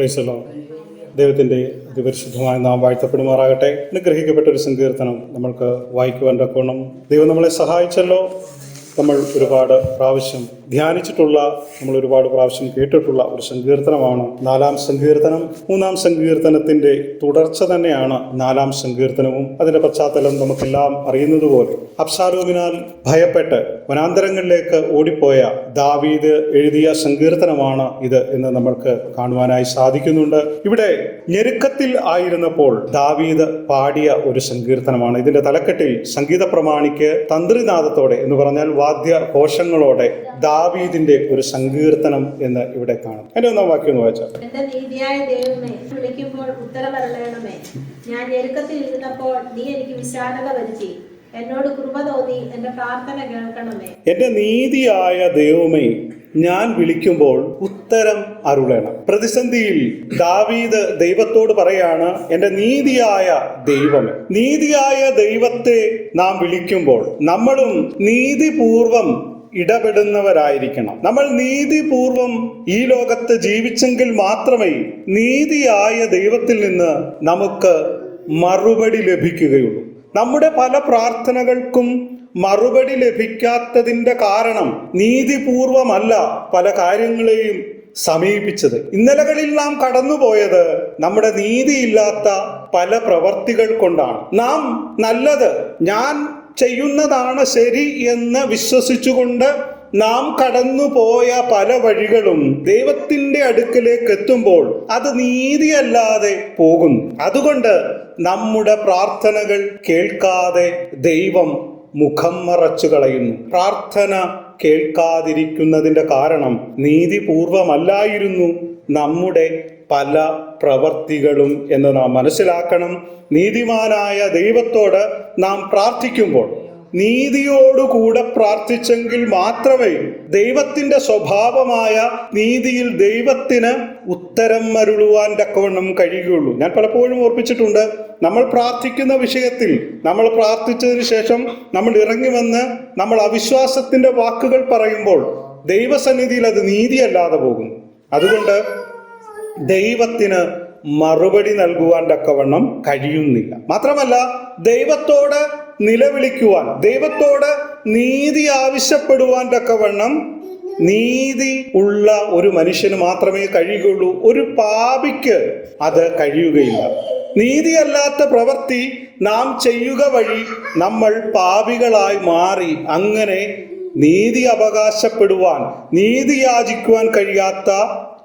പ്രൈസലോ ദൈവത്തിന്റെ അതിപരിശുദ്ധമായ നാം വാഴ്ത്തപ്പെടുമാറാകട്ടെ. അനുഗ്രഹിക്കപ്പെട്ട ഒരു സങ്കീർത്തനം നമ്മൾക്ക് വായിക്കുവാൻ തക്കോണം ദൈവം നമ്മളെ സഹായിച്ചല്ലോ. നമ്മൾ ഒരുപാട് പ്രാവശ്യം ധ്യാനിച്ചിട്ടുള്ള നമ്മൾ ഒരുപാട് പ്രാവശ്യം കേട്ടിട്ടുള്ള ഒരു സങ്കീർത്തനമാണ് നാലാം സങ്കീർത്തനം. മൂന്നാം സങ്കീർത്തനത്തിന്റെ തുടർച്ച തന്നെയാണ് നാലാം സങ്കീർത്തനവും. അതിന്റെ പശ്ചാത്തലം നമുക്കെല്ലാം അറിയുന്നത് പോലെ അബ്സാലോമിനാൽ ഭയപ്പെട്ട് വനാന്തരങ്ങളിലേക്ക് ഓടിപ്പോയ ദാവീദ് എഴുതിയ സങ്കീർത്തനമാണ് ഇത് എന്ന് നമ്മൾക്ക് കാണുവാനായി സാധിക്കുന്നുണ്ട്. ഇവിടെ ഞെരുക്കത്തിൽ ആയിരുന്നപ്പോൾ ദാവീദ് പാടിയ ഒരു സങ്കീർത്തനമാണ്. ഇതിന്റെ തലക്കെട്ടിൽ സംഗീത പ്രമാണിക്ക് തന്ത്രിനാഥത്തോടെ എന്ന് പറഞ്ഞാൽ വാദ്യ കോശങ്ങളോടെ ദാവീദിന്റെ ഒരു സങ്കീർത്തനം എന്ന് ഇവിടെ കാണാം. എന്റെ ഒന്നാം വാക്യം ഒന്ന് വായിച്ചാൽ എന്റെ നീതിയായ ദൈവമേ വിളിക്കുമ്പോൾ ഞാൻ ഞെരുക്കത്തിൽ ഇരുന്നപ്പോൾ നീ എനിക്ക് വിശാലത വരുത്തി. എന്നോട് കൃപ തോന്നി എന്റെ പ്രാർത്ഥന കേൾക്കണമേ. എന്റെ നീതിയായ ദൈവമേ ഞാൻ വിളിക്കുമ്പോൾ ഉത്തരം അരുളണം. പ്രതിസന്ധിയിൽ ദാവീദ് ദൈവത്തോട് പറയാണ് എന്റെ നീതിയായ ദൈവമേ നീതിയായ ദൈവത്തെ നാം വിളിക്കുമ്പോൾ നമ്മളും നീതിപൂർവം ഇടപെടുന്നവരായിരിക്കണം. നമ്മൾ നീതിപൂർവം ഈ ലോകത്ത് ജീവിച്ചെങ്കിൽ മാത്രമേ നീതിയായ ദൈവത്തിൽ നിന്ന് നമുക്ക് മറുപടി ലഭിക്കുകയുള്ളൂ. നമ്മുടെ പല പ്രാർത്ഥനകൾക്കും മറുപടി ലഭിക്കാത്തതിന്റെ കാരണം നീതിപൂർവമല്ല പല കാര്യങ്ങളെയും സമീപിച്ചത്. ഇന്നലകളിൽ നാം കടന്നുപോയത് നമ്മുടെ നീതിയില്ലാത്ത പല പ്രവർത്തികൾ കൊണ്ടാണ്. നാം നല്ലത് ഞാൻ ചെയ്യുന്നതാണ് ശരി എന്ന് വിശ്വസിച്ചുകൊണ്ട് നാം കടന്നുപോയ പല വഴികളും ദൈവത്തിന്റെ അടുക്കിലേക്ക് എത്തുമ്പോൾ അത് നീതിയല്ലാതെ പോകുന്നു. അതുകൊണ്ട് നമ്മുടെ പ്രാർത്ഥനകൾ കേൾക്കാതെ ദൈവം മുഖം മറച്ചു കളയുന്നു. പ്രാർത്ഥന കേൾക്കാതിരിക്കുന്നതിന്റെ കാരണം നീതിപൂർവമല്ലായിരുന്നു നമ്മുടെ പല പ്രവർത്തികളും എന്ന് നാം മനസ്സിലാക്കണം. നീതിമാനായ ദൈവത്തോട് നാം പ്രാർത്ഥിക്കുമ്പോൾ നീതിയോടുകൂടെ പ്രാർത്ഥിച്ചെങ്കിൽ മാത്രമേ ദൈവത്തിന്റെ സ്വഭാവമായ നീതിയിൽ ദൈവത്തിന് ഉത്തരം മരുളുവാൻ തക്കവണ്ണം കഴിയുകയുള്ളൂ. ഞാൻ പലപ്പോഴും ഓർപ്പിച്ചിട്ടുണ്ട് നമ്മൾ പ്രാർത്ഥിക്കുന്ന വിഷയത്തിൽ നമ്മൾ പ്രാർത്ഥിച്ചതിന് ശേഷം നമ്മൾ ഇറങ്ങി വന്ന് നമ്മൾ അവിശ്വാസത്തിന്റെ വാക്കുകൾ പറയുമ്പോൾ ദൈവസന്നിധിയിൽ അത് നീതിയല്ലാതെ പോകും. അതുകൊണ്ട് ദൈവത്തിന് മറുപടി നൽകുവാൻ തക്കവണ്ണം കഴിയുന്നില്ല. മാത്രമല്ല ദൈവത്തോട് നിലവിളിക്കുവാൻ ദൈവത്തോട് നീതി ആവശ്യപ്പെടുവാൻ തക്കവണ്ണം നീതി ഉള്ള ഒരു മനുഷ്യന് മാത്രമേ കഴിയുകയുള്ളൂ. ഒരു പാപിക്ക് അത് കഴിയുകയില്ല. നീതിയല്ലാത്ത പ്രവൃത്തി നാം ചെയ്യുക വഴി നമ്മൾ പാപികളായി മാറി അങ്ങനെ നീതി അവകാശപ്പെടുവാൻ നീതി യാചിക്കുവാൻ കഴിയാത്ത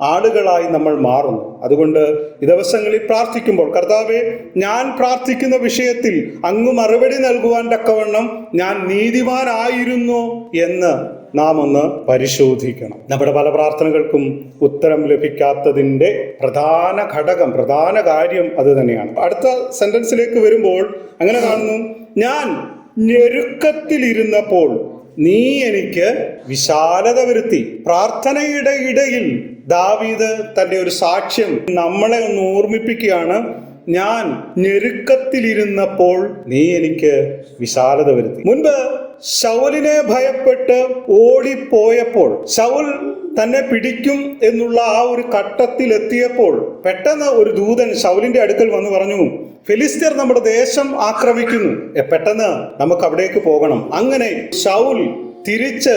ആളുകളായി നമ്മൾ മാറുന്നു. അതുകൊണ്ട് ഈ ദിവസങ്ങളിൽ പ്രാർത്ഥിക്കുമ്പോൾ കർത്താവെ ഞാൻ പ്രാർത്ഥിക്കുന്ന വിഷയത്തിൽ അങ്ങ് മറുപടി നൽകുവാൻ തക്കവണ്ണം ഞാൻ നീതിമാനായിരുന്നു എന്ന് നാം ഒന്ന് പരിശോധിക്കണം. നമ്മുടെ പല പ്രാർത്ഥനകൾക്കും ഉത്തരം ലഭിക്കാത്തതിന്റെ പ്രധാന ഘടകം പ്രധാന കാര്യം അത് തന്നെയാണ്. അടുത്ത സെന്റൻസിലേക്ക് വരുമ്പോൾ അങ്ങനെ കാണുന്നു ഞാൻ ഞെരുക്കത്തിലിരുന്നപ്പോൾ നീ എനിക്ക് വിശാലത വരുത്തി. പ്രാർത്ഥനയുടെ ഇടയിൽ ദാവീദ് തന്റെ ഒരു സാക്ഷ്യം നമ്മളെ ഒന്ന് ഓർമ്മിപ്പിക്കുകയാണ്. ഞാൻ ഞെരുക്കത്തിലിരുന്നപ്പോൾ നീ എനിക്ക് വിശാലത വരുത്തി. മുൻപ് ശൗലിനെ ഭയപ്പെട്ട് ഓടിപ്പോയപ്പോൾ ശൗൽ തന്നെ പിടിക്കും എന്നുള്ള ആ ഒരു ഘട്ടത്തിൽ എത്തിയപ്പോൾ പെട്ടെന്ന് ഒരു ദൂതൻ ശൗലിന്റെ അടുക്കൽ വന്ന് പറഞ്ഞു ഫിലിസ്തീർ നമ്മുടെ ദേശം ആക്രമിക്കുന്നു. പെട്ടെന്ന് നമുക്ക് അവിടേക്ക് പോകണം. അങ്ങനെ ഷൗൽ തിരിച്ച്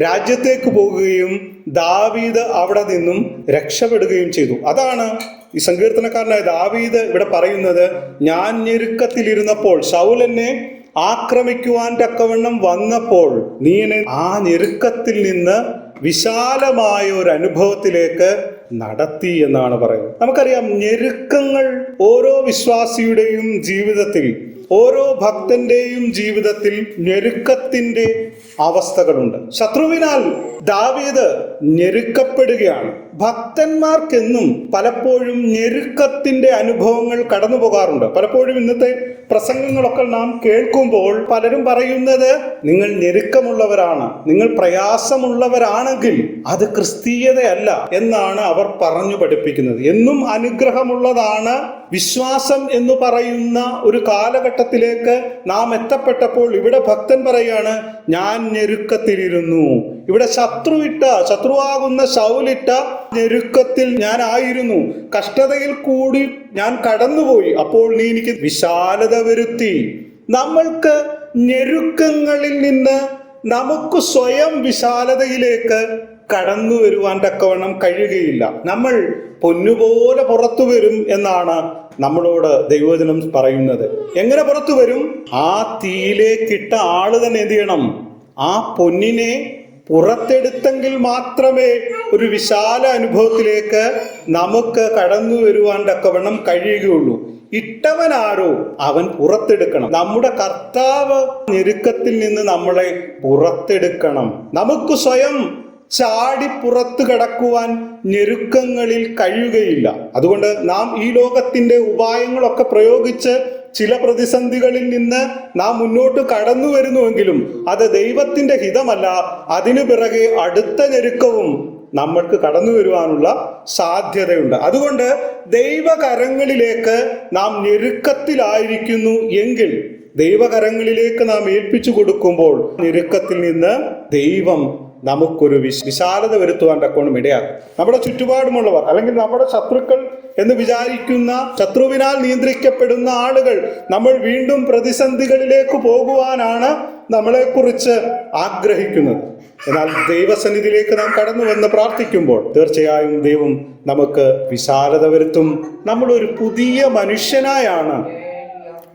രാജ്യത്തേക്ക് പോകുകയും ദാവീദ് അവിടെ നിന്നും രക്ഷപ്പെടുകയും ചെയ്തു. അതാണ് ഈ സങ്കീർത്തനക്കാരനായ ദാവീദ് ഇവിടെ പറയുന്നത് ഞാൻ ഞെരുക്കത്തിലിരുന്നപ്പോൾ ഷൗൽ എന്നെ ആക്രമിക്കുവാൻ തക്കവണ്ണം വന്നപ്പോൾ നീ എന്നെ ആ ഞെരുക്കത്തിൽ നിന്ന് വിശാലമായ ഒരു അനുഭവത്തിലേക്ക് നടത്തി എന്നാണ് പറയുന്നത്. നമുക്കറിയാം ഞെരുക്കങ്ങൾ ഓരോ വിശ്വാസിയുടെയും ജീവിതത്തിൽ ഓരോ ഭക്തന്റെയും ജീവിതത്തിൽ ഞെരുക്കത്തിന്റെ അവസ്ഥകളുണ്ട്. ശത്രുവിനാൽ ദാവീദ് ഞെരുക്കപ്പെടുകയാണ്. ഭക്തന്മാർക്കെന്നും പലപ്പോഴും ഞെരുക്കത്തിന്റെ അനുഭവങ്ങൾ കടന്നു പോകാറുണ്ട്. പലപ്പോഴും ഇന്നത്തെ പ്രസംഗങ്ങളൊക്കെ നാം കേൾക്കുമ്പോൾ പലരും പറയുന്നത് നിങ്ങൾ ഞെരുക്കമുള്ളവരാണ്. നിങ്ങൾ പ്രയാസമുള്ളവരാണെങ്കിൽ അത് ക്രിസ്തീയതയല്ല എന്നാണ് അവർ പറഞ്ഞു പഠിപ്പിക്കുന്നത്. എന്നും അനുഗ്രഹമുള്ളതാണ് വിശ്വാസം എന്ന് പറയുന്ന ഒരു കാലഘട്ടത്തിലേക്ക് നാം എത്തപ്പെട്ടപ്പോൾ ഇവിടെ ഭക്തൻ പറയാണ് ഞാൻ ഞെരുക്കത്തിലിരുന്നു. ഇവിടെ ശത്രുവിട്ട ശത്രുവാകുന്ന ശൗലിട്ട ഞെരുക്കത്തിൽ ഞാൻ ആയിരുന്നു. കഷ്ടതയിൽ കൂടി ഞാൻ കടന്നുപോയി. അപ്പോൾ നീ എനിക്ക് വിശാലത വരുത്തി. നമ്മൾക്ക് ഞെരുക്കങ്ങളിൽ നിന്ന് നമുക്ക് സ്വയം വിശാലതയിലേക്ക് കടന്നു വരുവാൻ തക്കവണ്ണം കഴിയുകയില്ല. നമ്മൾ പൊന്നുപോലെ പുറത്തു വരും എന്നാണ് നമ്മളോട് ദൈവവചനം പറയുന്നത്. എങ്ങനെ പുറത്തു വരും? ആ തീയിലേക്കിട്ട ആൾ തന്നെ എന്ത് ചെയ്യണം? ആ പൊന്നിനെ പുറത്തെടുത്തെങ്കിൽ മാത്രമേ ഒരു വിശാല അനുഭവത്തിലേക്ക് നമുക്ക് കടന്നു വരുവാൻ തക്കവണ്ണം കഴിയുകയുള്ളൂ. ഇട്ടവനാരോ അവൻ പുറത്തെടുക്കണം. നമ്മുടെ കർത്താവ് ഞെരുക്കത്തിൽ നിന്ന് നമ്മളെ പുറത്തെടുക്കണം. നമുക്ക് സ്വയം ചാടി പുറത്തു കടക്കുവാൻ ഞെരുക്കങ്ങളിൽ കഴിയുകയില്ല. അതുകൊണ്ട് നാം ഈ ലോകത്തിന്റെ ഉപായങ്ങളൊക്കെ പ്രയോഗിച്ച് ചില പ്രതിസന്ധികളിൽ നിന്ന് നാം മുന്നോട്ട് കടന്നു വരുന്നുവെങ്കിലും അത് ദൈവത്തിന്റെ ഹിതമല്ല. അതിനു പിറകെ അടുത്ത ഞെരുക്കവും നമ്മൾക്ക് കടന്നു വരുവാനുള്ള സാധ്യതയുണ്ട്. അതുകൊണ്ട് ദൈവകരങ്ങളിലേക്ക് നാം ഞെരുക്കത്തിലായിരിക്കുന്നു എങ്കിൽ ദൈവകരങ്ങളിലേക്ക് നാം ഏൽപ്പിച്ചു കൊടുക്കുമ്പോൾ ഞെരുക്കത്തിൽ നിന്ന് ദൈവം നമുക്കൊരു വിശ വിശാലത വരുത്തുവാൻ തക്കോണം ഇടയാകും നമ്മുടെ ചുറ്റുപാടുമുള്ളവർ അല്ലെങ്കിൽ നമ്മുടെ ശത്രുക്കൾ എന്ന് വിചാരിക്കുന്ന ശത്രുവിനാൽ നിയന്ത്രിക്കപ്പെടുന്ന ആളുകൾ നമ്മൾ വീണ്ടും പ്രതിസന്ധികളിലേക്ക് പോകുവാനാണ് നമ്മളെക്കുറിച്ച് ആഗ്രഹിക്കുന്നത്. എന്നാൽ ദൈവസന്നിധിയിലേക്ക് നാം കടന്നു വന്ന് പ്രാർത്ഥിക്കുമ്പോൾ തീർച്ചയായും ദൈവം നമുക്ക് വിശാലത വരുത്തും. നമ്മളൊരു പുതിയ മനുഷ്യനായാണ്.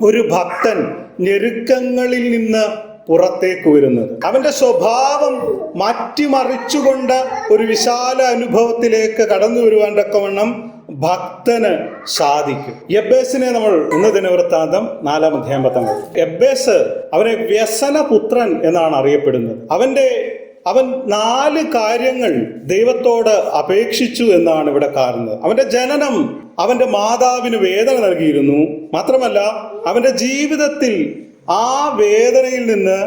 ഒരു ഭക്തൻ ഞെരുക്കങ്ങളിൽ നിന്ന് പുറത്തേക്ക് വരുന്നത്. അവന്റെ സ്വഭാവം മാറ്റിമറിച്ചുകൊണ്ട് ഒരു വിശാല അനുഭവത്തിലേക്ക് കടന്നു വരുവാൻ തക്കവണ്ണം ഭക്തന് സാധിക്കും. എബേസിനെ നമ്മൾ ഇന്ന് ദിനവൃത്താന്തം നാലാം അധ്യായം പത്താം എബേസ് അവനെ വ്യസനപുത്രൻ എന്നാണ് അറിയപ്പെടുന്നത്. അവന്റെ അവൻ നാല് കാര്യങ്ങൾ ദൈവത്തോട് അപേക്ഷിച്ചു എന്നാണ് ഇവിടെ കാണുന്നത്. അവന്റെ ജനനം അവന്റെ മാതാവിന് വേദന നൽകിയിരുന്നു. മാത്രമല്ല അവന്റെ ജീവിതത്തിൽ ആ വേദനയിൽ നിന്ന്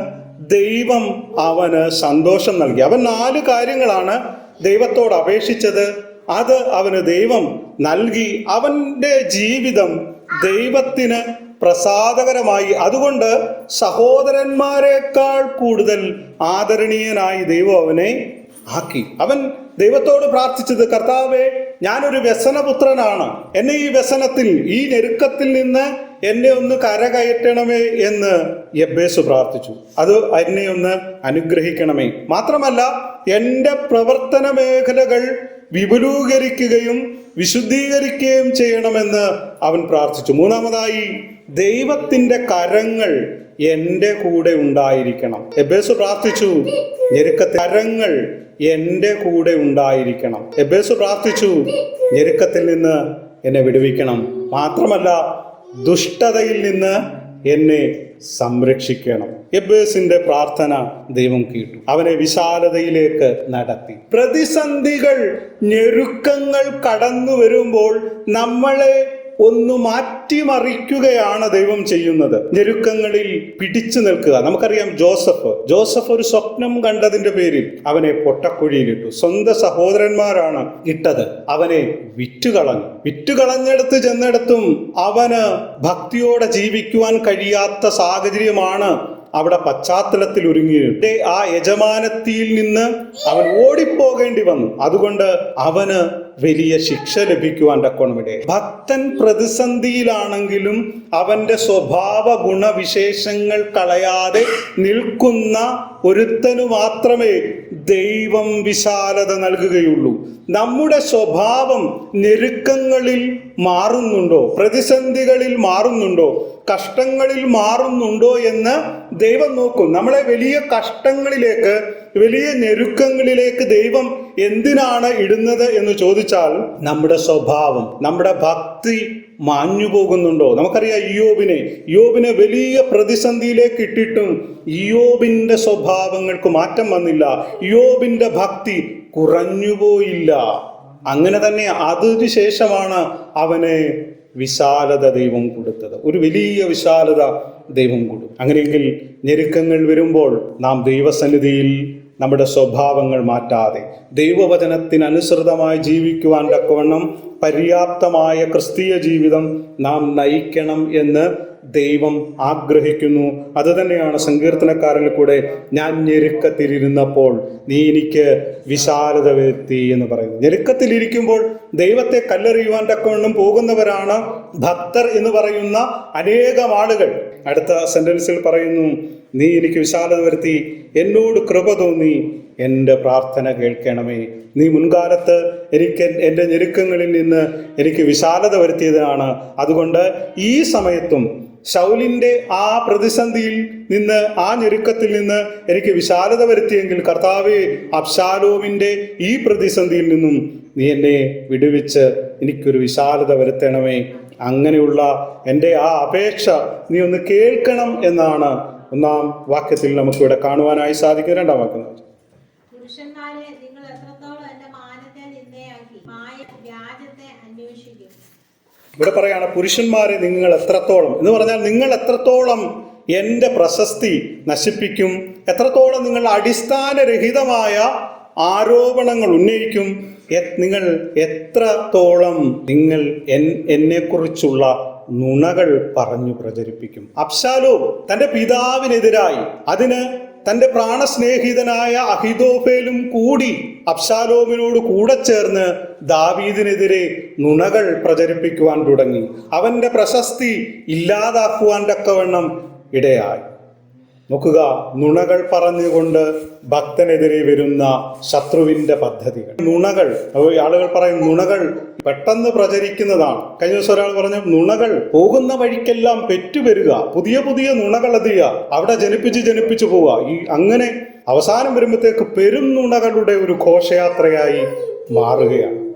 ദൈവം അവന് സന്തോഷം നൽകി. അവൻ നാല് കാര്യങ്ങളാണ് ദൈവത്തോട് അപേക്ഷിച്ചത്. അത് അവന് ദൈവം നൽകി. അവന്റെ ജീവിതം ദൈവത്തിന് പ്രസാദകരമായി. അതുകൊണ്ട് സഹോദരന്മാരെക്കാൾ കൂടുതൽ ആദരണീയനായി ദൈവം അവനെ ആക്കി. അവൻ ദൈവത്തോട് പ്രാർത്ഥിച്ചത് കർത്താവെ ഞാനൊരു വ്യസനപുത്രനാണ്. എന്നെ ഈ വ്യസനത്തിൽ ഈ ഞെരുക്കത്തിൽ നിന്ന് എന്നെ ഒന്ന് കരകയറ്റണമേ എന്ന് യബ്ബേസ് പ്രാർത്ഥിച്ചു. അത് എന്നെ ഒന്ന് അനുഗ്രഹിക്കണമേ. മാത്രമല്ല എന്റെ പ്രവർത്തന മേഖലകൾ വിപുലീകരിക്കുകയും വിശുദ്ധീകരിക്കുകയും ചെയ്യണമെന്ന് അവൻ പ്രാർത്ഥിച്ചു. മൂന്നാമതായി ദൈവത്തിന്റെ കരങ്ങൾ എന്റെ കൂടെ ഉണ്ടായിരിക്കണം. എബേസ് പ്രാർത്ഥിച്ചു. ഞെരുക്കത്തിൽ കരങ്ങൾ എന്റെ കൂടെ ഉണ്ടായിരിക്കണം. എബേസ് പ്രാർത്ഥിച്ചു. ഞെരുക്കത്തിൽ നിന്ന് എന്നെ വിടുവിക്കണം. മാത്രമല്ല ദുഷ്ടതയിൽ നിന്ന് എന്നെ സംരക്ഷിക്കണം. എബേസിന്റെ പ്രാർത്ഥന ദൈവം കേട്ടു. അവനെ വിശാലതയിലേക്ക് നടത്തി. പ്രതിസന്ധികൾ ഞെരുക്കങ്ങൾ കടന്നു വരുമ്പോൾ നമ്മളെ ഒന്ന് മാറ്റിമറിക്കുകയാണ് ദൈവം ചെയ്യുന്നത്. ഞെരുക്കങ്ങളിൽ പിടിച്ചു നിൽക്കുക. നമുക്കറിയാം ജോസഫ്. ജോസഫ് ഒരു സ്വപ്നം കണ്ടതിന്റെ പേരിൽ അവനെ പൊട്ടക്കുഴിയിലിട്ടു. സ്വന്തം സഹോദരന്മാരാണ് ഇട്ടത്. അവനെ വിറ്റുകളഞ്ഞു. വിറ്റുകളഞ്ഞെടുത്ത് ചെന്നിടത്തും അവന് ഭക്തിയോടെ ജീവിക്കുവാൻ കഴിയാത്ത സാഹചര്യമാണ് അവിടെ പശ്ചാത്തലത്തിൽ ഒരുങ്ങിയിട്ട് ആ യജമാനത്തിയിൽ നിന്ന് അവൻ ഓടിപ്പോകേണ്ടി വന്നു. അതുകൊണ്ട് അവന് വലിയ ശിക്ഷ ലഭിക്കുവാൻ തക്കോണമിടെ ഭക്തൻ പ്രതിസന്ധിയിലാണെങ്കിലും അവന്റെ സ്വഭാവ ഗുണവിശേഷങ്ങൾ കളയാതെ നിൽക്കുന്ന ഒരുത്തനു മാത്രമേ ദൈവം വിശാലത നൽകുകയുള്ളൂ. നമ്മുടെ സ്വഭാവം ഞെരുക്കങ്ങളിൽ മാറുന്നുണ്ടോ? പ്രതിസന്ധികളിൽ മാറുന്നുണ്ടോ? കഷ്ടങ്ങളിൽ മാറുന്നുണ്ടോ എന്ന് ദൈവം നോക്കും. നമ്മളെ വലിയ കഷ്ടങ്ങളിലേക്ക് വലിയ ഞെരുക്കങ്ങളിലേക്ക് ദൈവം എന്തിനാണ് ഇടുന്നത് എന്ന് ചോദിച്ചാൽ നമ്മുടെ സ്വഭാവം നമ്മുടെ ഭക്തി മാഞ്ഞു പോകുന്നുണ്ടോ? നമുക്കറിയാം യോബിനെ യോബിനെ വലിയ പ്രതിസന്ധിയിലേക്ക് ഇട്ടിട്ടും യോബിന്റെ സ്വഭാവങ്ങൾക്ക് മാറ്റം വന്നില്ല. യോബിന്റെ ഭക്തി കുറഞ്ഞുപോയില്ല അങ്ങനെ തന്നെ അതിനു ശേഷമാണ് അവനെ വിശാലത ദൈവം കൊടുത്തത്. ഒരു വലിയ വിശാലത ദൈവം കൊടുത്തു. അങ്ങനെയെങ്കിൽ ഞെരുക്കങ്ങൾ വരുമ്പോൾ നാം ദൈവസന്നിധിയിൽ നമ്മുടെ സ്വഭാവങ്ങൾ മാറ്റാതെ ദൈവവചനത്തിനനുസൃതമായി ജീവിക്കുവാൻ തക്കവണ്ണം പര്യാപ്തമായ ക്രിസ്തീയ ജീവിതം നാം നയിക്കണം എന്ന് ദൈവം ആഗ്രഹിക്കുന്നു. അത് തന്നെയാണ് സങ്കീർത്തനക്കാരനിൽ കൂടെ ഞാൻ ഞെരുക്കത്തിലിരുന്നപ്പോൾ നീ എനിക്ക് വിശാലത വരുത്തി എന്ന് പറയുന്നു ഞെരുക്കത്തിലിരിക്കുമ്പോൾ ദൈവത്തെ കല്ലെറിയുവാൻ തക്കവണ്ണം പോകുന്നവരാണ് ഭക്തർ എന്ന് പറയുന്ന അനേകം ആളുകൾ. അടുത്ത സെന്റൻസിൽ പറയുന്നു നീ എനിക്ക് വിശാലത വരുത്തി. എന്നോട് കൃപ തോന്നി. എന്റെ പ്രാർത്ഥന കേൾക്കണമേ. നീ മുൻകാലത്ത് എനിക്ക് എന്റെ ഞെരുക്കങ്ങളിൽ നിന്ന് എനിക്ക് വിശാലത വരുത്തിയതാണ് അതുകൊണ്ട് ഈ സമയത്തും ശൗലിന്റെ ആ പ്രതിസന്ധിയിൽ നിന്ന് ആ ഞെരുക്കത്തിൽ നിന്ന് എനിക്ക് വിശാലത വരുത്തിയെങ്കിൽ കർത്താവെ അബ്ശാലോമിന്റെ ഈ പ്രതിസന്ധിയിൽ നിന്നും നീ എന്നെ വിടുവിച്ച് എനിക്കൊരു വിശാലത വരുത്തണമേ. അങ്ങനെയുള്ള എന്റെ ആ അപേക്ഷ നീ ഒന്ന് കേൾക്കണം എന്നാണ് ഒന്നാം വാക്യത്തിൽ നമുക്ക് ഇവിടെ കാണുവാനായി സാധിക്കും. രണ്ടാം വാക്യം. പുരുഷന്മാരെ നിങ്ങൾ എത്രത്തോളം എന്റെ മാനത്തെ നിന്നയാക്കി മായ വ്യാജത്തെ അന്വേഷിക്കും. ഇവിടെ പറയാണ് പുരുഷന്മാരെ നിങ്ങൾ എത്രത്തോളം എന്ന് പറഞ്ഞാൽ നിങ്ങൾ എത്രത്തോളം എന്റെ പ്രശസ്തി നശിപ്പിക്കും എത്രത്തോളം നിങ്ങൾ അടിസ്ഥാനരഹിതമായ ആരോപണങ്ങൾ ഉന്നയിക്കും നിങ്ങൾ എത്രത്തോളം നിങ്ങൾ എന്നെക്കുറിച്ചുള്ള നുണകൾ പറഞ്ഞു പ്രചരിപ്പിക്കും. അബ്ശാലോ തന്റെ പിതാവിനെതിരായി അതിന് തന്റെ പ്രാണസ്നേഹിതനായ അഹിദോഫേലും കൂടി അബ്ശാലോമിനോട് കൂടെ ചേർന്ന് ദാവീദിനെതിരെ നുണകൾ പ്രചരിപ്പിക്കുവാൻ തുടങ്ങി. അവന്റെ പ്രശസ്തി ഇല്ലാതാക്കുവാൻ തക്കവണ്ണം ഇടയായി. നോക്കുക നുണകൾ പറഞ്ഞുകൊണ്ട് ഭക്തനെതിരെ വരുന്ന ശത്രുവിന്റെ പദ്ധതികൾ. നുണകൾ ആളുകൾ പറയും നുണകൾ പെട്ടെന്ന് പ്രചരിക്കുന്നതാണ്. കഴിഞ്ഞ ദിവസം ഒരാൾ പറഞ്ഞു നുണകൾ പോകുന്ന വഴിക്കെല്ലാം പെറ്റുവരിക. പുതിയ പുതിയ നുണകൾ എതിയ അവിടെ ജനിപ്പിച്ച് ജനിപ്പിച്ചു പോവുക. ഈ അങ്ങനെ അവസാനം വരുമ്പോഴത്തേക്ക് പെരും നുണകളുടെ ഒരു ഘോഷയാത്രയായി മാറുകയാണ്.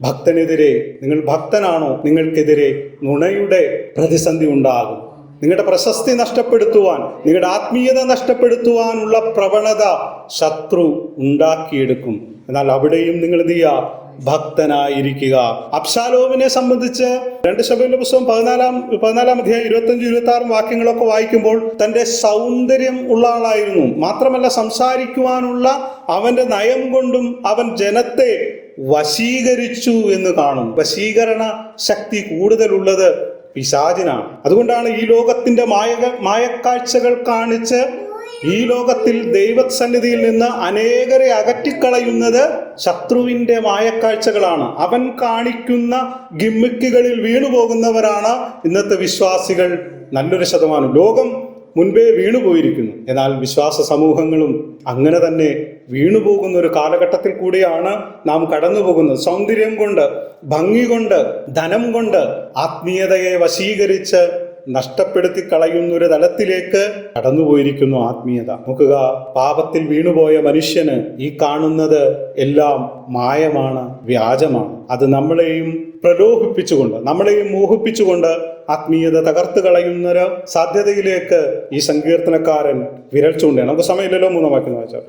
ഭക്തനെതിരെ നിങ്ങൾ ഭക്തനാണോ നിങ്ങൾക്കെതിരെ നുണയുടെ പ്രതിസന്ധി ഉണ്ടാകും. നിങ്ങളുടെ പ്രശസ്തി നഷ്ടപ്പെടുത്തുവാൻ നിങ്ങളുടെ ആത്മീയത നഷ്ടപ്പെടുത്തുവാനുള്ള പ്രവണത ശത്രു ഉണ്ടാക്കിയെടുക്കും. എന്നാൽ അവിടെയും നിങ്ങൾ എന്ത് ചെയ്യുക? ഭക്തനായിരിക്കുക. അബ്ശാലോമിനെ സംബന്ധിച്ച് രണ്ട് ശബരിലെ പുസ്തകം പതിനാലാം പതിനാലാം അധ്യായം ഇരുപത്തഞ്ച് ഇരുപത്തി ആറും വാക്യങ്ങളൊക്കെ വായിക്കുമ്പോൾ തന്റെ സൗന്ദര്യം ഉള്ള ആളായിരുന്നു. മാത്രമല്ല സംസാരിക്കുവാനുള്ള അവന്റെ നയം കൊണ്ടും അവൻ ജനത്തെ വശീകരിച്ചു എന്ന് കാണും. വശീകരണ ശക്തി കൂടുതലുള്ളത് പിശാചിനാണ്. അതുകൊണ്ടാണ് ഈ ലോകത്തിന്റെ മായക മായക്കാഴ്ചകൾ കാണിച്ച് ഈ ലോകത്തിൽ ദൈവസന്നിധിയിൽ നിന്ന് അനേകരെ അകറ്റിക്കളയുന്നത് ശത്രുവിന്റെ മായക്കാഴ്ചകളാണ്. അവൻ കാണിക്കുന്ന ഗിമ്മിക്കുകളിൽ വീണുപോകുന്നവരാണ് ഇന്നത്തെ വിശ്വാസികൾ. നല്ലൊരു ശതമാനം. ലോകം മുൻപേ വീണുപോയിരിക്കുന്നു. എന്നാൽ വിശ്വാസ സമൂഹങ്ങളും അങ്ങനെ തന്നെ വീണുപോകുന്ന ഒരു കാലഘട്ടത്തിൽ കൂടിയാണ് നാം കടന്നു പോകുന്നത് സൗന്ദര്യം കൊണ്ട് ഭംഗി കൊണ്ട് ധനം കൊണ്ട് ആത്മീയതയെ വശീകരിച്ച് നഷ്ടപ്പെടുത്തി കളയുന്ന ഒരു തലത്തിലേക്ക് കടന്നുപോയിരിക്കുന്നു ആത്മീയത. നോക്കുക പാപത്തിൽ വീണുപോയ മനുഷ്യന് ഈ കാണുന്നത് എല്ലാം മായമാണ് വ്യാജമാണ്. അത് നമ്മളെയും പ്രലോഭിപ്പിച്ചുകൊണ്ട് നമ്മളെയും മോഹിപ്പിച്ചുകൊണ്ട് ആത്മീയത തകർത്ത് കളയുന്ന സാധ്യതയിലേക്ക് ഈ സങ്കീർത്തനക്കാരൻ വിരൽ ചൂണ്ടുകയാണ്. നമുക്ക് സമയമില്ലല്ലോ മൂന്നാം വാക്യം വായിച്ചാൽ.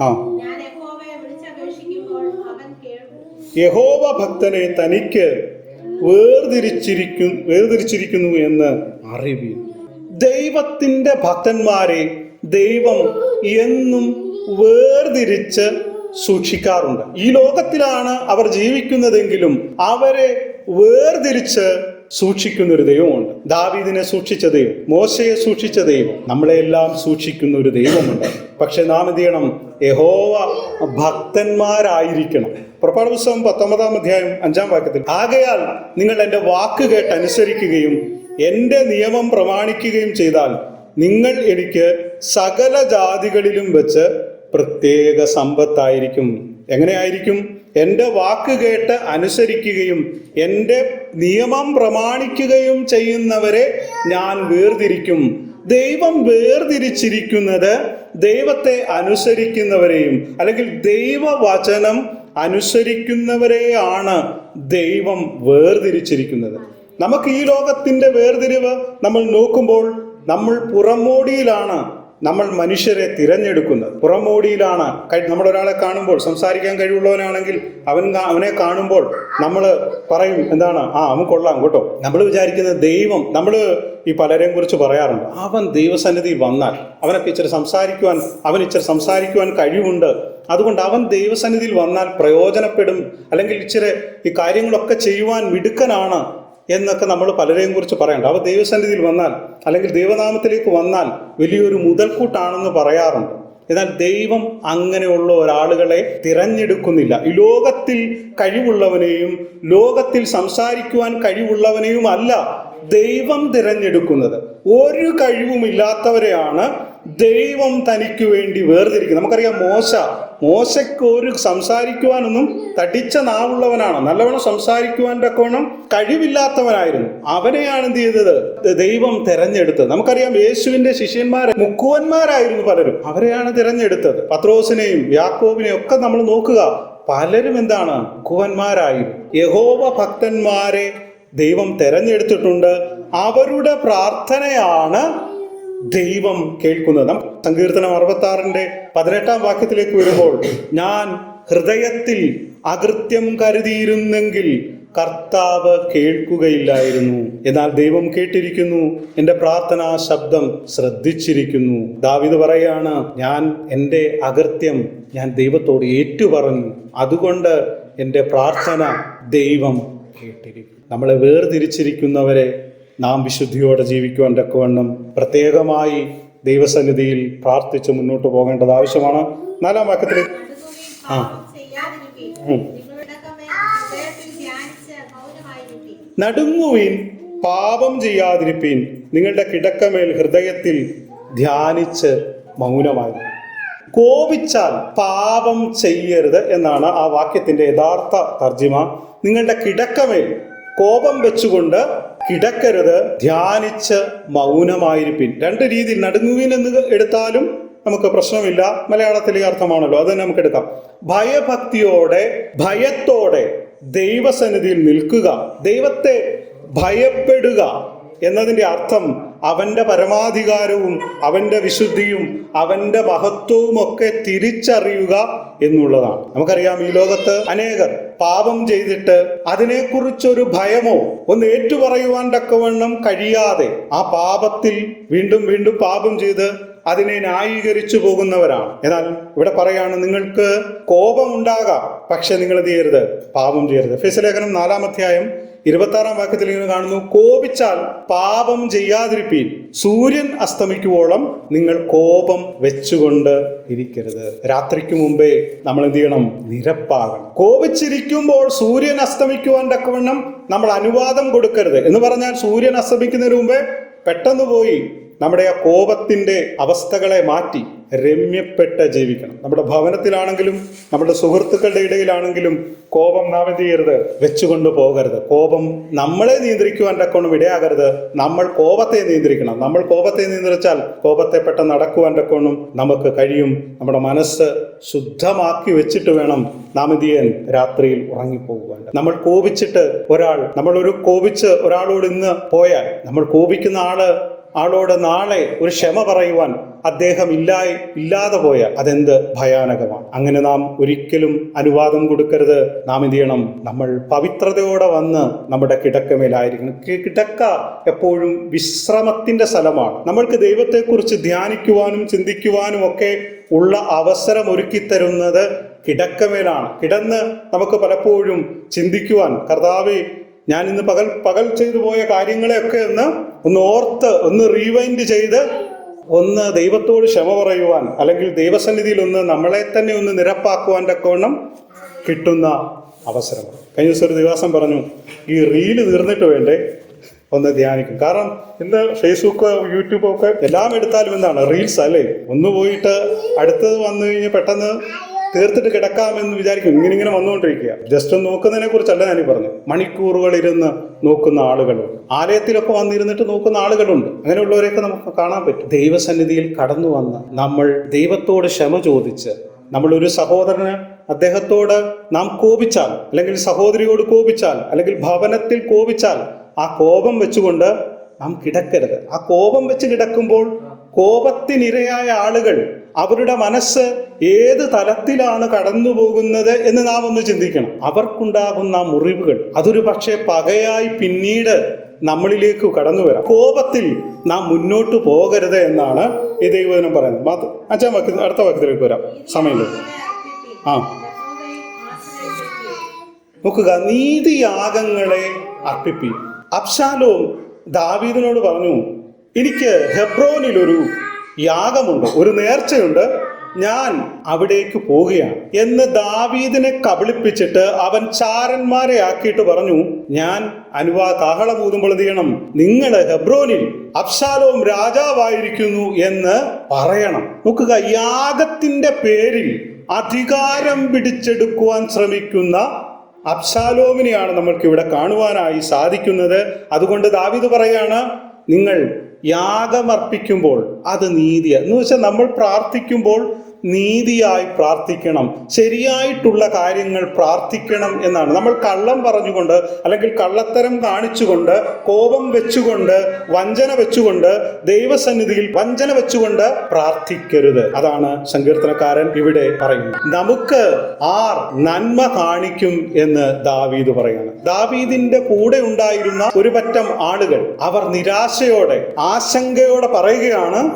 ആ. യഹോവ ഭക്തനെ തനിക്ക് വേർതിരിച്ചിരിക്കും വേർതിരിച്ചിരിക്കുന്നു എന്ന് അറിവി ദൈവത്തിന്റെ ഭക്തന്മാരെ ദൈവം എന്നും വേർതിരിച്ച് സൂക്ഷിക്കാറുണ്ട്. ഈ ലോകത്തിലാണ് അവർ ജീവിക്കുന്നതെങ്കിലും അവരെ വേർതിരിച്ച് സൂക്ഷിക്കുന്ന ഒരു ദൈവമുണ്ട്. ദാവീദിനെ സൂക്ഷിച്ച ദൈവം മോശയെ സൂക്ഷിച്ച ദൈവം നമ്മളെല്ലാം സൂക്ഷിക്കുന്ന ഒരു ദൈവമുണ്ട്. പക്ഷെ നാം എന്ത് ചെയ്യണം? യഹോവ ഭക്തന്മാരായിരിക്കണം. പുറപ്പാട് പുസ്തകം പത്തൊമ്പതാം അധ്യായം അഞ്ചാം വാക്യത്തിൽ ആകയാൽ നിങ്ങൾ എന്റെ വാക്ക് കേട്ട് അനുസരിക്കുകയും എന്റെ നിയമം പ്രമാണിക്കുകയും ചെയ്താൽ നിങ്ങൾ എനിക്ക് സകല ജാതികളിലും വെച്ച് പ്രത്യേക സമ്പത്തായിരിക്കും. എങ്ങനെയായിരിക്കും? എന്റെ വാക്ക് കേട്ട് അനുസരിക്കുകയും എന്റെ നിയമം പ്രമാണിക്കുകയും ചെയ്യുന്നവരെ ഞാൻ വേർതിരിക്കും. ദൈവം വേർതിരിച്ചിരിക്കുന്നത് ദൈവത്തെ അനുസരിക്കുന്നവരെയും അല്ലെങ്കിൽ ദൈവവചനം അനുസരിക്കുന്നവരെയാണ് ദൈവം വേർതിരിച്ചിരിക്കുന്നത്. നമുക്ക് ഈ ലോകത്തിന്റെ വേർതിരിവ് നമ്മൾ നോക്കുമ്പോൾ നമ്മൾ പുറമോടിയിലാണ് നമ്മൾ മനുഷ്യരെ തിരഞ്ഞെടുക്കുന്നത്. പുറമോടിയിലാണ് നമ്മൾ ഒരാളെ കാണുമ്പോൾ സംസാരിക്കാൻ കഴിവുള്ളവനാണെങ്കിൽ അവൻ അവനെ കാണുമ്പോൾ നമ്മൾ പറയും എന്താണ്? ആ അവൻ കൊള്ളാം കേട്ടോ. നമ്മൾ വിചാരിക്കുന്ന ദൈവം നമ്മൾ ഈ പലരെയും കുറിച്ച് പറയാറുണ്ട്. അവൻ ദൈവസന്നിധി വന്നാൽ അവനൊക്കെ ഇച്ചിരി സംസാരിക്കുവാൻ അവൻ ഇച്ചിരി സംസാരിക്കുവാൻ കഴിവുണ്ട്. അതുകൊണ്ട് അവൻ ദൈവസന്നിധിയിൽ വന്നാൽ പ്രയോജനപ്പെടും. അല്ലെങ്കിൽ ഇച്ചിരി ഈ കാര്യങ്ങളൊക്കെ ചെയ്യുവാൻ മിടുക്കനാണ്. എന്നൊക്കെ നമ്മൾ പലരെയും കുറിച്ച് പറയണ്ട അവ ദൈവസന്നിധിയിൽ വന്നാൽ അല്ലെങ്കിൽ ദൈവനാമത്തിലേക്ക് വന്നാൽ വലിയൊരു മുതൽക്കൂട്ടാണെന്ന് പറയാറുണ്ട്. എന്നാൽ ദൈവം അങ്ങനെയുള്ള ഒരാളുകളെ തിരഞ്ഞെടുക്കുന്നില്ല. ഈ ലോകത്തിൽ കഴിവുള്ളവനെയും ലോകത്തിൽ സംസാരിക്കുവാൻ കഴിവുള്ളവനെയും അല്ല ദൈവം തിരഞ്ഞെടുക്കുന്നത്. ഒരു കഴിവുമില്ലാത്തവരെയാണ് ദൈവം തനിക്ക് വേണ്ടി വേർതിരിക്കും. നമുക്കറിയാം മോശ മോശയ്ക്ക് ഒരു സംസാരിക്കുവാനൊന്നും തടിച്ച നാവുള്ളവനാണ്? നല്ലവണ്ണം സംസാരിക്കുവാൻ തക്കവണ്ണം കഴിവില്ലാത്തവനായിരുന്നു. അവനെയാണ് എന്ത് ചെയ്തത്? ദൈവം തെരഞ്ഞെടുത്തത്. നമുക്കറിയാം യേശുവിന്റെ ശിഷ്യന്മാരെ മുക്കുവന്മാരായിരുന്നു പലരും. അവരെയാണ് തിരഞ്ഞെടുത്തത്. പത്രോസിനെയും യാക്കോബിനെയും ഒക്കെ നമ്മൾ നോക്കുക. പലരും എന്താണ്? മുക്കുവന്മാരായി. യഹോവ ഭക്തന്മാരെ ദൈവം തെരഞ്ഞെടുത്തിട്ടുണ്ട്. അവരുടെ പ്രാർത്ഥനയാണ് ദൈവം കേൾക്കുന്നത്. സങ്കീർത്തനം അറുപത്തി ആറിന്റെ പതിനെട്ടാം വാക്യത്തിലേക്ക് വരുമ്പോൾ ഞാൻ ഹൃദയത്തിൽ അകൃത്യം കരുതിയിരുന്നെങ്കിൽ കർത്താവ് കേൾക്കുകയില്ലായിരുന്നു. എന്നാൽ ദൈവം കേട്ടിരിക്കുന്നു. എന്റെ പ്രാർത്ഥനാ ശബ്ദം ശ്രദ്ധിച്ചിരിക്കുന്നു. ദാവിദ് പറയാണ് ഞാൻ എന്റെ അകൃത്യം ഞാൻ ദൈവത്തോട് ഏറ്റുപറഞ്ഞു. അതുകൊണ്ട് എന്റെ പ്രാർത്ഥന ദൈവം കേട്ടിരിക്കും നമ്മളെ വേർതിരിച്ചിരിക്കുന്നവരെ നാം വിശുദ്ധിയോടെ ജീവിക്കുവാൻ തക്കവണ്ണം പ്രത്യേകമായി ദൈവസന്നിധിയിൽ പ്രാർത്ഥിച്ച് മുന്നോട്ട് പോകേണ്ടത് ആവശ്യമാണ്. നാലാം വാക്യത്തിൽ ആ. നടുങ്ങുവിൻ പാപം ചെയ്യാതിരിപ്പീൻ. നിങ്ങളുടെ കിടക്കമേൽ ഹൃദയത്തിൽ ധ്യാനിച്ച് മൗനമായി. കോപിച്ചാൽ പാപം ചെയ്യരുത് എന്നാണ് ആ വാക്യത്തിന്റെ യഥാർത്ഥ തർജിമ നിങ്ങളുടെ കിടക്കമേൽ കോപം വെച്ചുകൊണ്ട് കിടക്കരുത് ധ്യാനിച്ച് മൗനമായിരിപ്പിൻ. രണ്ട് രീതിയിൽ നടുങ്ങുവിൻ എന്ന് എടുത്താലും നമുക്ക് പ്രശ്നമില്ല. മലയാളത്തിലെ അർത്ഥമാണല്ലോ അത് തന്നെ നമുക്ക് എടുക്കാം ഭയഭക്തിയോടെ ഭയത്തോടെ ദൈവസന്നിധിയിൽ നിൽക്കുക ദൈവത്തെ ഭയപ്പെടുക എന്നതിന്റെ അർത്ഥം അവന്റെ പരമാധികാരവും അവന്റെ വിശുദ്ധിയും അവന്റെ മഹത്വവും ഒക്കെ തിരിച്ചറിയുക എന്നുള്ളതാണ്. നമുക്കറിയാം ഈ ലോകത്ത് അനേകർ പാപം ചെയ്തിട്ട് അതിനെക്കുറിച്ചൊരു ഭയമോ ഒന്ന് ഏറ്റുപറയുവാൻ തക്കവണ്ണം കഴിയാതെ ആ പാപത്തിൽ വീണ്ടും വീണ്ടും പാപം ചെയ്ത് അതിനെ ന്യായീകരിച്ചു പോകുന്നവരാണ്. എന്നാൽ ഇവിടെ പറയാണ് നിങ്ങൾക്ക് കോപമുണ്ടാകാം പക്ഷെ നിങ്ങൾ ചെയ്യരുത്? പാപം ചെയ്യരുത്. ഫിസലേഖനം നാലാം അധ്യായം ഇരുപത്തി ആറാം വാക്യത്തിൽ ഇങ്ങനെ കാണുന്നു കോപിച്ചാൽ പാപം ചെയ്യാതിരിപ്പീൻ. സൂര്യൻ അസ്തമിക്കുവോളം നിങ്ങൾ കോപം വെച്ചുകൊണ്ട് ഇരിക്കരുത്. രാത്രിക്ക് മുമ്പേ നമ്മൾ എന്ത് ചെയ്യണം? നിരപ്പാകണം. കോപിച്ചിരിക്കുമ്പോൾ സൂര്യൻ അസ്തമിക്കുവാൻ തക്കവണ്ണം നമ്മൾ അനുവാദം കൊടുക്കരുത്. എന്ന് പറഞ്ഞാൽ സൂര്യൻ അസ്തമിക്കുന്നതിന് മുമ്പേ പെട്ടെന്ന് പോയി നമ്മുടെ ആ കോപത്തിന്റെ അവസ്ഥകളെ മാറ്റി. രമ്യപ്പെട്ട് ജീവിക്കണം. നമ്മുടെ ഭവനത്തിലാണെങ്കിലും നമ്മുടെ സുഹൃത്തുക്കളുടെ ഇടയിലാണെങ്കിലും കോപം നാം എന്ത് ചെയ്യരുത്? വെച്ചുകൊണ്ട് പോകരുത്. കോപം നമ്മളെ നിയന്ത്രിക്കുവാൻ തക്കോണം ഇടയാകരുത് നമ്മൾ കോപത്തെ നിയന്ത്രിക്കണം. നമ്മൾ കോപത്തെ നിയന്ത്രിച്ചാൽ കോപത്തെ പെട്ടെന്ന് അടക്കുവാൻ തക്കോണം നമുക്ക് കഴിയും. നമ്മുടെ മനസ്സ് ശുദ്ധമാക്കി വെച്ചിട്ട് വേണം നാം എന്ത് ചെയ്യാൻ? രാത്രിയിൽ ഉറങ്ങിപ്പോകുവാൻ. നമ്മൾ കോപിച്ചിട്ട് ഒരാൾ നമ്മൾ ഒരു കോപിച്ച് ഒരാളോട് ഇന്ന് പോയാൽ നമ്മൾ കോപിക്കുന്ന ആൾ ആളോട് നാളെ ഒരു ക്ഷമ പറയുവാൻ അദ്ദേഹം ഇല്ലായി ഇല്ലാതെ പോയ അതെന്ത് ഭയാനകമാണ്. അങ്ങനെ നാം ഒരിക്കലും അനുവാദം കൊടുക്കരുത്. നാം എന്ത് ചെയ്യണം? നമ്മൾ പവിത്രതയോടെ വന്ന് നമ്മുടെ കിടക്കമേലായിരിക്കണം. കിടക്ക എപ്പോഴും വിശ്രമത്തിന്റെ സ്ഥലമാണ്. നമ്മൾക്ക് ദൈവത്തെക്കുറിച്ച് ധ്യാനിക്കുവാനും ചിന്തിക്കുവാനും ഒക്കെ ഉള്ള അവസരം ഒരുക്കി തരുന്നത് കിടക്കമേലാണ്. കിടന്ന് നമുക്ക് പലപ്പോഴും ചിന്തിക്കുവാൻ കർത്താവെ ഞാൻ ഇന്ന് പകൽ പകൽ ചെയ്തു പോയ കാര്യങ്ങളെയൊക്കെ ഒന്ന് ഒന്ന് ഓർത്ത് ഒന്ന് റീവൈൻഡ് ചെയ്ത് ഒന്ന് ദൈവത്തോട് ക്ഷമ പറയുവാൻ അല്ലെങ്കിൽ ദൈവസന്നിധിയിൽ ഒന്ന് നമ്മളെ തന്നെ ഒന്ന് നിരപ്പാക്കുവാൻ തക്കവണ്ണം കിട്ടുന്ന അവസരം. കഴിഞ്ഞ ദിവസം ഒരു ദിവസം പറഞ്ഞു ഈ റീൽ തീർന്നിട്ട് വേണ്ടേ? ഒന്ന് ധ്യാനിക്കും. കാരണം ഇന്ന് ഫേസ്ബുക്ക് യൂട്യൂബ് ഒക്കെ എല്ലാം എടുത്താലും എന്താണ്? റീൽസ് അല്ലേ? ഒന്ന് പോയിട്ട് അടുത്തത് വന്നു കഴിഞ്ഞ് പെട്ടെന്ന് തീർത്തിട്ട് കിടക്കാമെന്ന് വിചാരിക്കും. ഇങ്ങനെ ഇങ്ങനെ വന്നുകൊണ്ടിരിക്കുക. ജസ്റ്റ് നോക്കുന്നതിനെ കുറിച്ചല്ല ഞാൻ പറഞ്ഞു മണിക്കൂറുകൾ ഇരുന്ന് നോക്കുന്ന ആളുകളുണ്ട്. ആലയത്തിലൊക്കെ വന്നിരുന്നിട്ട് നോക്കുന്ന ആളുകളുണ്ട്. അങ്ങനെയുള്ളവരെയൊക്കെ നമുക്ക് കാണാൻ പറ്റും. ദൈവസന്നിധിയിൽ കടന്നു വന്ന് നമ്മൾ ദൈവത്തോട് ക്ഷമ ചോദിച്ച് നമ്മൾ ഒരു സഹോദരന് അദ്ദേഹത്തോട് നാം കോപിച്ചാൽ അല്ലെങ്കിൽ സഹോദരിയോട് കോപിച്ചാൽ അല്ലെങ്കിൽ ഭവനത്തിൽ കോപിച്ചാൽ ആ കോപം വെച്ചുകൊണ്ട് നാം കിടക്കരുത്. ആ കോപം വെച്ച് കിടക്കുമ്പോൾ കോപത്തിനിരയായ ആളുകൾ അവരുടെ മനസ്സ് ഏത് തലത്തിലാണ് കടന്നു പോകുന്നത് എന്ന് നാം ഒന്ന് ചിന്തിക്കണം. അവർക്കുണ്ടാകുന്ന മുറിവുകൾ അതൊരു പക്ഷേ പകയായി പിന്നീട് നമ്മളിലേക്ക് കടന്നു വരാം. കോപത്തിൽ നാം മുന്നോട്ട് പോകരുത് എന്നാണ് ഈ ദൈവദിനം പറയുന്നത്. മാത്ര വാക്യ അടുത്ത വാക്യത്തിലേക്ക് വരാം. സമയമില്ല ആ. നോക്കുക നീതിയാഗങ്ങളെ അർപ്പിപ്പി. അപ്ഷാലോ ദാവീദിനോട് പറഞ്ഞു എനിക്ക് ഹെബ്രോനിൽ ഒരു യാഗമുണ്ട് ഒരു നേർച്ചയുണ്ട്. ഞാൻ അവിടേക്ക് പോവുകയാണ്. എന്ന് ദാവീദിനെ കബളിപ്പിച്ചിട്ട് അവൻ ചാരന്മാരെ ആക്കിയിട്ട് പറഞ്ഞു ഞാൻ അനുവാ കാഹളം ഊതുമ്പോൾ ചെയ്യണം? നിങ്ങൾ ഹെബ്രോനിൽ അബ്ശാലോം രാജാവായിരിക്കുന്നു എന്ന് പറയണം. നോക്കുക യാഗത്തിന്റെ പേരിൽ അധികാരം പിടിച്ചെടുക്കുവാൻ ശ്രമിക്കുന്ന അബ്ശാലോമിനെയാണ് നമ്മൾക്ക് ഇവിടെ കാണുവാനായി സാധിക്കുന്നത്. അതുകൊണ്ട് ദാവീദ് പറയാണ് നിങ്ങൾ യാഗമർപ്പിക്കുമ്പോൾ അത് നീതിയാണ്. എന്ന് വെച്ചാൽ നമ്മൾ പ്രാർത്ഥിക്കുമ്പോൾ നീതിയായി പ്രാർത്ഥിക്കണം. ശരിയായിട്ടുള്ള കാര്യങ്ങൾ പ്രാർത്ഥിക്കണം എന്നാണ്. നമ്മൾ കള്ളം പറഞ്ഞുകൊണ്ട് അല്ലെങ്കിൽ കള്ളത്തരം കാണിച്ചുകൊണ്ട് കോപം വെച്ചുകൊണ്ട് വഞ്ചന വെച്ചുകൊണ്ട് ദൈവസന്നിധിയിൽ വഞ്ചന വെച്ചുകൊണ്ട് പ്രാർത്ഥിക്കരുത്. അതാണ് സങ്കീർത്തനക്കാരൻ ഇവിടെ പറയുന്നത്. നമുക്ക് ആർ നന്മ കാണിക്കും എന്ന് ദാവീദ് പറയുകയാണ് ദാവീദിന്റെ കൂടെ ഉണ്ടായിരുന്ന ഒരു പറ്റം ആളുകൾ അവർ നിരാശയോടെ ആശങ്കയോടെ പറയുകയാണ്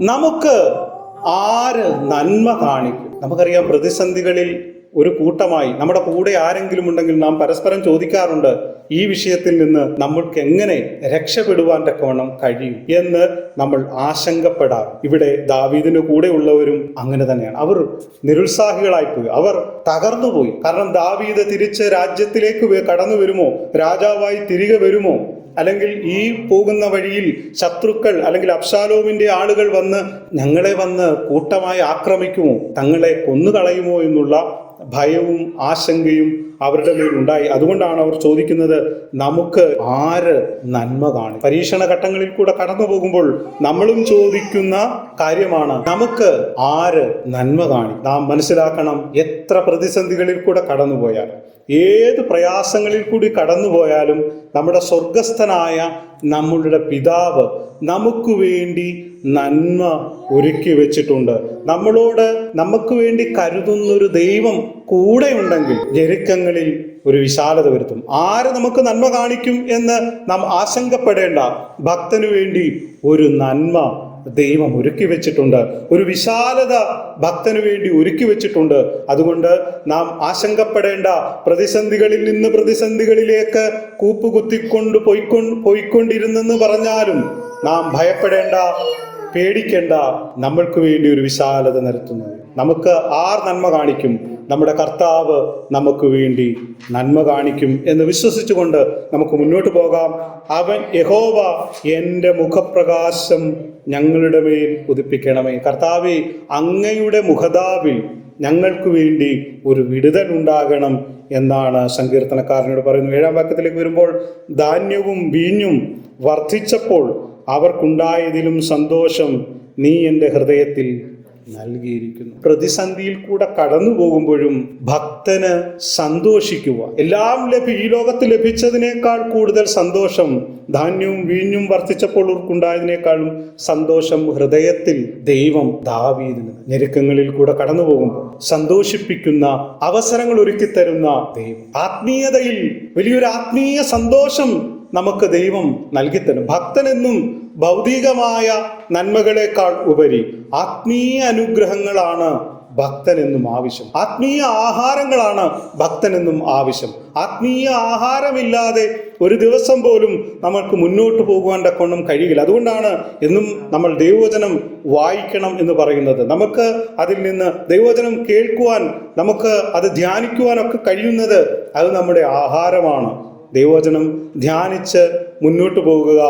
നമുക്ക് ആര് നന്മ കാണിക്കും? നമുക്കറിയാം പ്രതിസന്ധികളിൽ ഒരു കൂട്ടമായി നമ്മുടെ കൂടെ ആരെങ്കിലും ഉണ്ടെങ്കിൽ നാം പരസ്പരം ചോദിക്കാറുണ്ട് ഈ വിഷയത്തിൽ നിന്ന് നമ്മൾക്ക് എങ്ങനെ രക്ഷപ്പെടുവാൻ തക്കവണ്ണം കഴിയും എന്ന് നമ്മൾ ആശങ്കപ്പെടാം. ഇവിടെ ദാവീദിന് കൂടെ ഉള്ളവരും അങ്ങനെ തന്നെയാണ്. അവർ നിരുത്സാഹികളായിപ്പോയി അവർ തകർന്നുപോയി കാരണം ദാവീദ് തിരിച്ച് രാജ്യത്തിലേക്ക് കടന്നു വരുമോ? രാജാവായി തിരികെ വരുമോ? അല്ലെങ്കിൽ ഈ പോകുന്ന വഴിയിൽ ശത്രുക്കൾ അല്ലെങ്കിൽ അബ്ശാലോമിന്റെ ആളുകൾ വന്ന് ഞങ്ങളെ വന്ന് കൂട്ടമായി ആക്രമിക്കുമോ? തങ്ങളെ കൊന്നുകളയുമോ എന്നുള്ള ഭയവും ആശങ്കയും അവരുടെ മേൽ ഉണ്ടായി. അതുകൊണ്ടാണ് അവർ ചോദിക്കുന്നത് നമുക്ക് ആര് നന്മ കാണും? പരീക്ഷണ ഘട്ടങ്ങളിൽ കൂടെ കടന്നു പോകുമ്പോൾ നമ്മളും ചോദിക്കുന്ന കാര്യമാണ് നമുക്ക് ആര് നന്മ കാണും? നാം മനസ്സിലാക്കണം എത്ര പ്രതിസന്ധികളിൽ കൂടെ കടന്നുപോയാൽ ഏത് പ്രയാസങ്ങളിൽ കൂടി കടന്നുപോയാലും നമ്മുടെ സ്വർഗസ്ഥനായ നമ്മളുടെ പിതാവ് നമുക്ക് വേണ്ടി നന്മ ഒരുക്കി വെച്ചിട്ടുണ്ട്. നമ്മളോട് നമുക്ക് വേണ്ടി കരുതുന്നൊരു ദൈവം കൂടെയുണ്ടെങ്കിൽ ഞെരുക്കങ്ങളിൽ ഒരു വിശാലത വരുത്തും. ആര് നമുക്ക് നന്മ കാണിക്കും എന്ന് നാം ആശങ്കപ്പെടേണ്ട. ഭക്തനു വേണ്ടി ഒരു നന്മ ദൈവം ഒരുക്കി വെച്ചിട്ടുണ്ട്. ഒരു വിശാലത ഭക്തനു വേണ്ടി ഒരുക്കി വെച്ചിട്ടുണ്ട്. അതുകൊണ്ട് നാം ആശങ്കപ്പെടേണ്ട. പ്രതിസന്ധികളിൽ നിന്ന് പ്രതിസന്ധികളിലേക്ക് കൂപ്പുകുത്തിക്കൊണ്ട് പോയിക്കൊണ്ട് പോയിക്കൊണ്ടിരുന്നെന്ന് പറഞ്ഞാലും നാം ഭയപ്പെടേണ്ട പേടിക്കേണ്ട. നമ്മൾക്ക് വേണ്ടി ഒരു വിശാലത നിരത്തുന്നത്. നമുക്ക് ആർ നന്മ കാണിക്കും? നമ്മുടെ കർത്താവ് നമുക്ക് വേണ്ടി നന്മ കാണിക്കും എന്ന് വിശ്വസിച്ചുകൊണ്ട് നമുക്ക് മുന്നോട്ട് പോകാം. അവൻ യഹോവ എന്റെ മുഖപ്രകാശം ഞങ്ങളുടെ മേൽ ഉദിപ്പിക്കണമേ. കർത്താവെ അങ്ങയുടെ മുഖതാവിൽ ഞങ്ങൾക്ക് വേണ്ടി ഒരു വിടുതൽ ഉണ്ടാകണം എന്നാണ് സങ്കീർത്തനക്കാരനോട് പറയുന്നത്. ഏഴാം വാക്യത്തിലേക്ക് വരുമ്പോൾ ധാന്യവും വീഞ്ഞും വർദ്ധിച്ചപ്പോൾ അവർക്കുണ്ടായതിലും സന്തോഷം നീ എന്റെ ഹൃദയത്തിൽ നൽകിയിരിക്കുന്നു. പ്രതിസന്ധിയിൽ കൂടെ കടന്നു പോകുമ്പോഴും ഭക്തന് സന്തോഷിക്കുക. എല്ലാം ലഭി ഈ ലോകത്ത് ലഭിച്ചതിനേക്കാൾ കൂടുതൽ സന്തോഷം ധാന്യവും വീഞ്ഞും വർദ്ധിച്ചപ്പോൾ ഉണ്ടായതിനേക്കാളും സന്തോഷം ഹൃദയത്തിൽ ദൈവം ദാവീതിന് ഞെരുക്കങ്ങളിൽ കൂടെ കടന്നു പോകുമ്പോൾ സന്തോഷിപ്പിക്കുന്ന അവസരങ്ങൾ ഒരുക്കി തരുന്ന ദൈവം. ആത്മീയതയിൽ വലിയൊരു ആത്മീയ സന്തോഷം നമുക്ക് ദൈവം നൽകിത്തരും. ഭക്തനെന്നും ഭൗതികമായ നന്മകളെക്കാൾ ഉപരി ആത്മീയ അനുഗ്രഹങ്ങളാണ് ഭക്തനെന്നും ആവശ്യം. ആത്മീയ ആഹാരങ്ങളാണ് ഭക്തനെന്നും ആവശ്യം. ആത്മീയ ആഹാരമില്ലാതെ ഒരു ദിവസം പോലും നമ്മൾക്ക് മുന്നോട്ട് പോകുവാൻ കൊണ്ടും കഴിയില്ല. അതുകൊണ്ടാണ് എന്നും നമ്മൾ ദൈവവചനം വായിക്കണം എന്ന് പറയുന്നത്. നമുക്ക് അതിൽ നിന്ന് ദൈവവചനം കേൾക്കുവാൻ നമുക്ക് അത് ധ്യാനിക്കുവാനൊക്കെ കഴിയുന്നത് അത് നമ്മുടെ ആഹാരമാണ്. ദൈവവചനം ധ്യാനിച്ച് മുന്നോട്ട് പോകുക.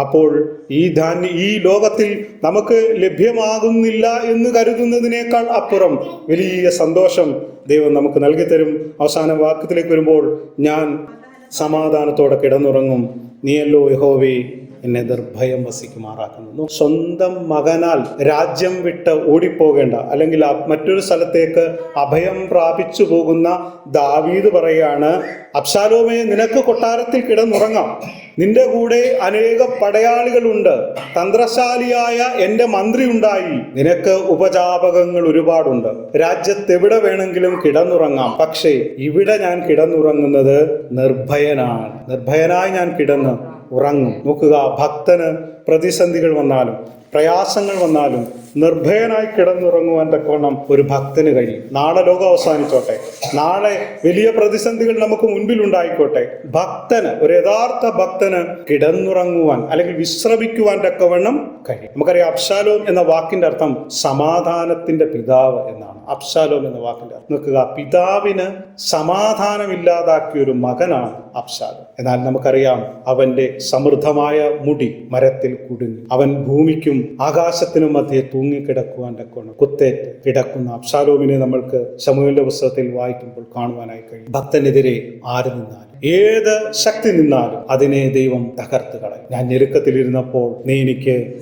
അപ്പോൾ ഈ ധാന്യ ഈ ലോകത്തിൽ നമുക്ക് ലഭ്യമാകുന്നില്ല എന്ന് കരുതുന്നതിനേക്കാൾ അപ്പുറം വലിയ സന്തോഷം ദൈവം നമുക്ക് നൽകിത്തരും. അവസാന വാക്യത്തിലേക്ക് വരുമ്പോൾ ഞാൻ സമാധാനത്തോടെ കിടന്നുറങ്ങും. നീയല്ലോ യഹോവേ. എന്നെ നിർഭയം വസിക്കുമാറാക്കുന്നു. സ്വന്തം മകനാൽ രാജ്യം വിട്ട് ഓടിപ്പോകേണ്ട അല്ലെങ്കിൽ മറ്റൊരു സ്ഥലത്തേക്ക് അഭയം പ്രാപിച്ചു പോകുന്ന ദാവീദ് പറയാണ് അബ്ശാലോമേ നിനക്ക് കൊട്ടാരത്തിൽ കിടന്നുറങ്ങാം. നിന്റെ കൂടെ അനേക പടയാളികളുണ്ട്. തന്ത്രശാലിയായ എന്റെ മന്ത്രി ഉണ്ടായി. നിനക്ക് ഉപജാപകങ്ങൾ ഒരുപാടുണ്ട്. രാജ്യത്ത് എവിടെ വേണമെങ്കിലും കിടന്നുറങ്ങാം. പക്ഷേ ഇവിടെ ഞാൻ കിടന്നുറങ്ങുന്നത് നിർഭയനാണ്. നിർഭയനായി ഞാൻ കിടന്ന് ഉറങ്ങും. നോക്കുക ഭക്തന് പ്രതിസന്ധികൾ വന്നാലും പ്രയാസങ്ങൾ വന്നാലും നിർഭയനായി കിടന്നുറങ്ങുവാൻ തക്കവണ്ണം ഒരു ഭക്തന് കഴിയും. നാളെ ലോകം അവസാനിച്ചോട്ടെ നാളെ വലിയ പ്രതിസന്ധികൾ നമുക്ക് മുൻപിൽ ഉണ്ടായിക്കോട്ടെ. ഭക്തന് ഒരു യഥാർത്ഥ ഭക്തന് കിടന്നുറങ്ങുവാൻ അല്ലെങ്കിൽ വിശ്രമിക്കുവാൻ തക്കവണ്ണം കഴിയും. നമുക്കറിയാം അബ്ശാലോം എന്ന വാക്കിന്റെ അർത്ഥം സമാധാനത്തിന്റെ പിതാവ് എന്നാണ്. അബ്ശാലോം എന്ന വാക്കിന്റെ അർത്ഥം നോക്കുക. പിതാവിന് സമാധാനമില്ലാതാക്കിയ ഒരു മകനാണ് അബ്ശാലോം. എന്നാൽ നമുക്കറിയാം അവന്റെ സമൃദ്ധമായ മുടി മരത്തിൽ കുടുങ്ങി. അവൻ ഭൂമിക്കും ആകാശത്തിനും മധ്യേ തൂങ്ങിക്കിടക്കുവാൻ തക്കോണം കുത്തേറ്റ് കിടക്കുന്ന അബ്ശാലോമിനെ നമ്മൾക്ക് ശമുവിന്റെ പുസ്തകത്തിൽ വായിക്കുമ്പോൾ കാണുവാനായി കഴിയും. ഭക്തനെതിരെ ആര് നിന്നാലും ഏത് ശക്തി നിന്നാലും അതിനെ ദൈവം തകർത്ത് കളയും. ഞാൻ ഞെരുക്കത്തിലിരുന്നപ്പോൾ നീ എനിക്ക്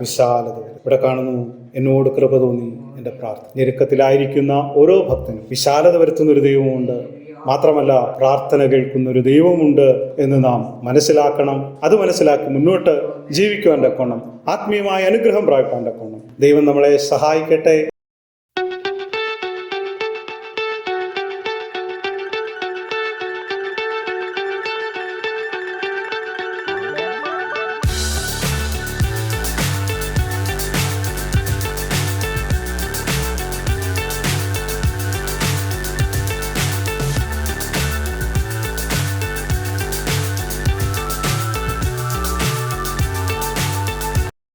വിശാലത. ഇവിടെ കാണുന്നു എന്നോട് കൃപ തോന്നി എന്റെ പ്രാർത്ഥന. ഞെരുക്കത്തിലായിരിക്കുന്ന ഓരോ ഭക്തനും വിശാലത വരുത്തുന്ന ഒരു ദൈവമുണ്ട്. മാത്രമല്ല പ്രാർത്ഥന കേൾക്കുന്ന ഒരു ദൈവമുണ്ട് എന്ന് നാം മനസ്സിലാക്കണം. അത് മനസ്സിലാക്കി മുന്നോട്ട് ജീവിക്കുവാൻ തക്കോണം ആത്മീയമായ അനുഗ്രഹം പ്രാപിപ്പാൻ തക്കോണം ദൈവം നമ്മളെ സഹായിക്കട്ടെ.